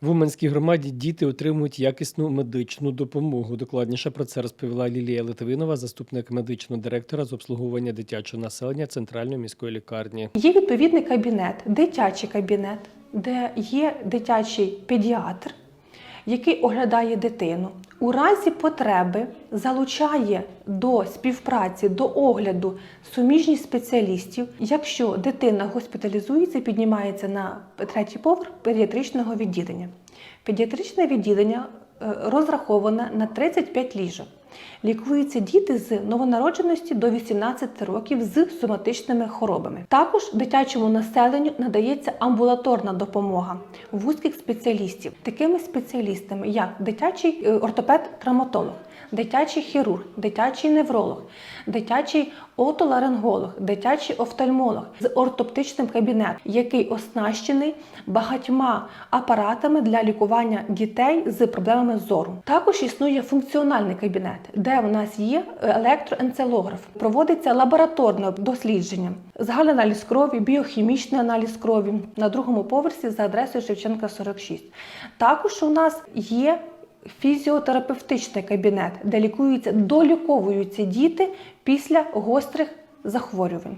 В Уманській громаді діти отримують якісну медичну допомогу. Докладніше про це розповіла Лілія Литвинова, заступник медичного директора з обслуговування дитячого населення Центральної міської лікарні. Є відповідний кабінет, дитячий кабінет, де є дитячий педіатр, який оглядає дитину. У разі потреби залучає до співпраці, до огляду суміжних спеціалістів. Якщо дитина госпіталізується, піднімається на третій поверх педіатричного відділення. Педіатричне відділення е, розраховане на 35 ліжок. Лікуються діти з новонародженості до 18 років з соматичними хворобами. Також дитячому населенню надається амбулаторна допомога вузьких спеціалістів, такими спеціалістами, як дитячий е, ортопед-травматолог, дитячий хірург, дитячий невролог, дитячий отоларинголог, дитячий офтальмолог з ортоптичним кабінетом, який оснащений багатьма апаратами для лікування дітей з проблемами зору. Також існує функціональний кабінет, де у нас є електроенцелограф. Проводиться лабораторне дослідження, загальний аналіз крові, біохімічний аналіз крові на другому поверсі за адресою Шевченка 46. Також у нас є фізіотерапевтичний кабінет, де лікуються, доліковуються діти після гострих захворювань.